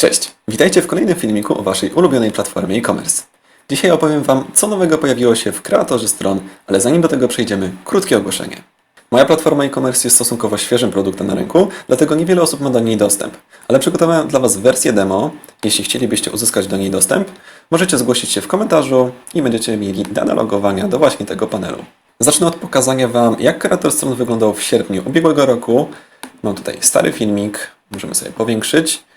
Cześć, witajcie w kolejnym filmiku o Waszej ulubionej platformie e-commerce. Dzisiaj opowiem Wam, co nowego pojawiło się w kreatorze stron, ale zanim do tego przejdziemy, krótkie ogłoszenie. Moja platforma e-commerce jest stosunkowo świeżym produktem na rynku, dlatego niewiele osób ma do niej dostęp. Ale przygotowałem dla Was wersję demo. Jeśli chcielibyście uzyskać do niej dostęp, możecie zgłosić się w komentarzu i będziecie mieli dane logowania do właśnie tego panelu. Zacznę od pokazania Wam, jak kreator stron wyglądał w sierpniu ubiegłego roku. Mam tutaj stary filmik, możemy sobie powiększyć.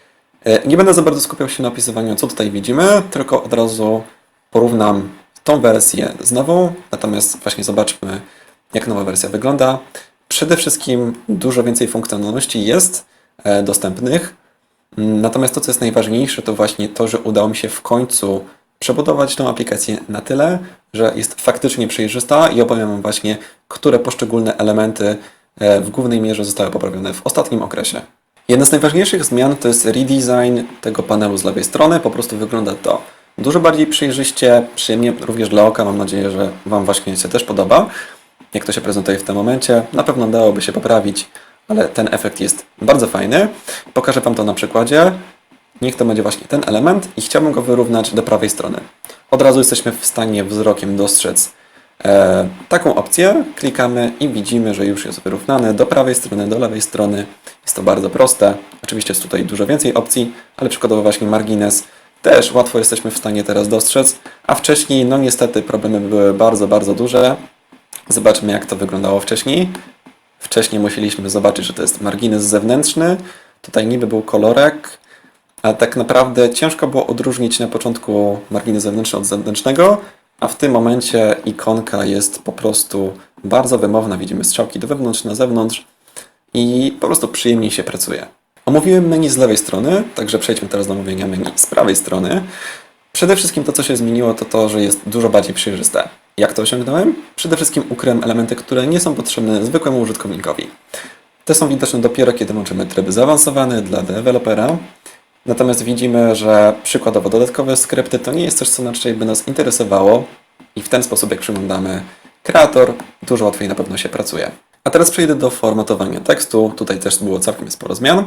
E, Nie będę za bardzo skupiał się na opisywaniu, co tutaj widzimy, tylko od razu porównam tą wersję z nową, natomiast właśnie zobaczmy, jak nowa wersja wygląda. Przede wszystkim dużo więcej funkcjonalności jest e, dostępnych, natomiast to, co jest najważniejsze, to właśnie to, że udało mi się w końcu przebudować tą aplikację na tyle, że jest faktycznie przejrzysta i opowiem właśnie, które poszczególne elementy e, w głównej mierze zostały poprawione w ostatnim okresie. Jedna z najważniejszych zmian to jest redesign tego panelu z lewej strony. Po prostu wygląda to dużo bardziej przejrzyście, przyjemnie również dla oka. Mam nadzieję, że Wam właśnie się też podoba. Jak to się prezentuje w tym momencie, na pewno dałoby się poprawić, ale ten efekt jest bardzo fajny. Pokażę Wam to na przykładzie. Niech to będzie właśnie ten element i chciałbym go wyrównać do prawej strony. Od razu jesteśmy w stanie wzrokiem dostrzec e, taką opcję. Klikamy i widzimy, że już jest wyrównany do prawej strony, do lewej strony. Jest to bardzo proste. Oczywiście jest tutaj dużo więcej opcji, ale przykładowo właśnie margines też łatwo jesteśmy w stanie teraz dostrzec, a wcześniej, no niestety, problemy były bardzo, bardzo duże. Zobaczmy, jak to wyglądało wcześniej. Wcześniej musieliśmy zobaczyć, że to jest margines zewnętrzny. Tutaj niby był kolorek, a tak naprawdę ciężko było odróżnić na początku margines zewnętrzny od zewnętrznego, a w tym momencie ikonka jest po prostu bardzo wymowna. Widzimy strzałki do wewnątrz, na zewnątrz i po prostu przyjemniej się pracuje. Omówiłem menu z lewej strony, także przejdźmy teraz do omówienia menu z prawej strony. Przede wszystkim to, co się zmieniło, to to, że jest dużo bardziej przejrzyste. Jak to osiągnąłem? Przede wszystkim ukryłem elementy, które nie są potrzebne zwykłemu użytkownikowi. Te są widoczne dopiero, kiedy łączymy tryby zaawansowane dla dewelopera. Natomiast widzimy, że przykładowo dodatkowe skrypty to nie jest coś, co raczej by nas interesowało i w ten sposób, jak przyglądamy kreator, dużo łatwiej na pewno się pracuje. A teraz przejdę do formatowania tekstu. Tutaj też było całkiem sporo zmian.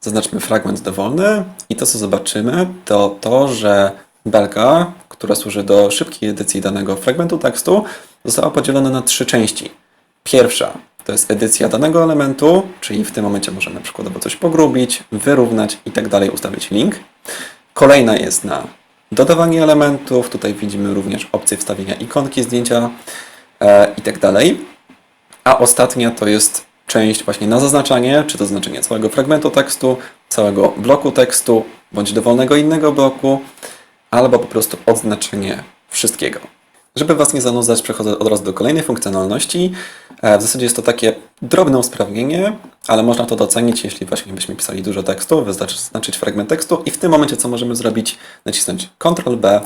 Zaznaczmy fragment dowolny i to, co zobaczymy, to to, że belka, która służy do szybkiej edycji danego fragmentu tekstu, została podzielona na trzy części. Pierwsza to jest edycja danego elementu, czyli w tym momencie możemy przykładowo coś pogrubić, wyrównać i tak dalej, ustawić link. Kolejna jest na dodawanie elementów, tutaj widzimy również opcję wstawienia ikonki, zdjęcia e, i tak dalej. A ostatnia to jest część właśnie na zaznaczanie, czy to zaznaczenie całego fragmentu tekstu, całego bloku tekstu, bądź dowolnego innego bloku, albo po prostu odznaczenie wszystkiego. Żeby Was nie zanudzać, przechodzę od razu do kolejnej funkcjonalności. E, W zasadzie jest to takie drobne usprawnienie, ale można to docenić, jeśli właśnie byśmy pisali dużo tekstu, wystarczy zaznaczyć fragment tekstu i w tym momencie co możemy zrobić? Nacisnąć Ctrl B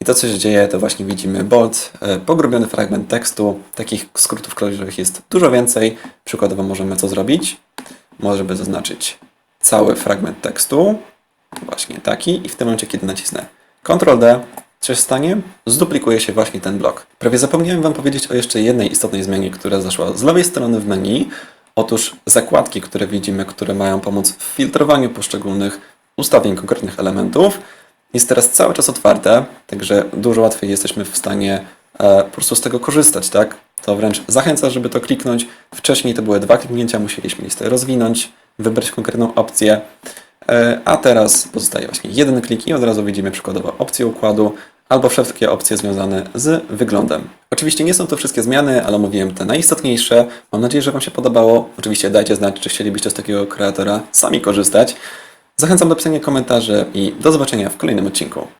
i to, co się dzieje, to właśnie widzimy bold, e, pogrubiony fragment tekstu. Takich skrótów klawiszowych jest dużo więcej. Przykładowo możemy co zrobić? Możemy zaznaczyć cały fragment tekstu, właśnie taki, i w tym momencie, kiedy nacisnę Ctrl D, co się stanie? Zduplikuje się właśnie ten blok. Prawie zapomniałem Wam powiedzieć o jeszcze jednej istotnej zmianie, która zaszła z lewej strony w menu. Otóż zakładki, które widzimy, które mają pomóc w filtrowaniu poszczególnych ustawień konkretnych elementów, jest teraz cały czas otwarte, także dużo łatwiej jesteśmy w stanie e, po prostu z tego korzystać, tak? To wręcz zachęca, żeby to kliknąć. Wcześniej to były dwa kliknięcia, musieliśmy listę rozwinąć, wybrać konkretną opcję, a teraz pozostaje właśnie jeden klik i od razu widzimy przykładowo opcję układu albo wszystkie opcje związane z wyglądem. Oczywiście nie są to wszystkie zmiany, ale mówiłem te najistotniejsze. Mam nadzieję, że Wam się podobało. Oczywiście dajcie znać, czy chcielibyście z takiego kreatora sami korzystać. Zachęcam do pisania komentarzy i do zobaczenia w kolejnym odcinku.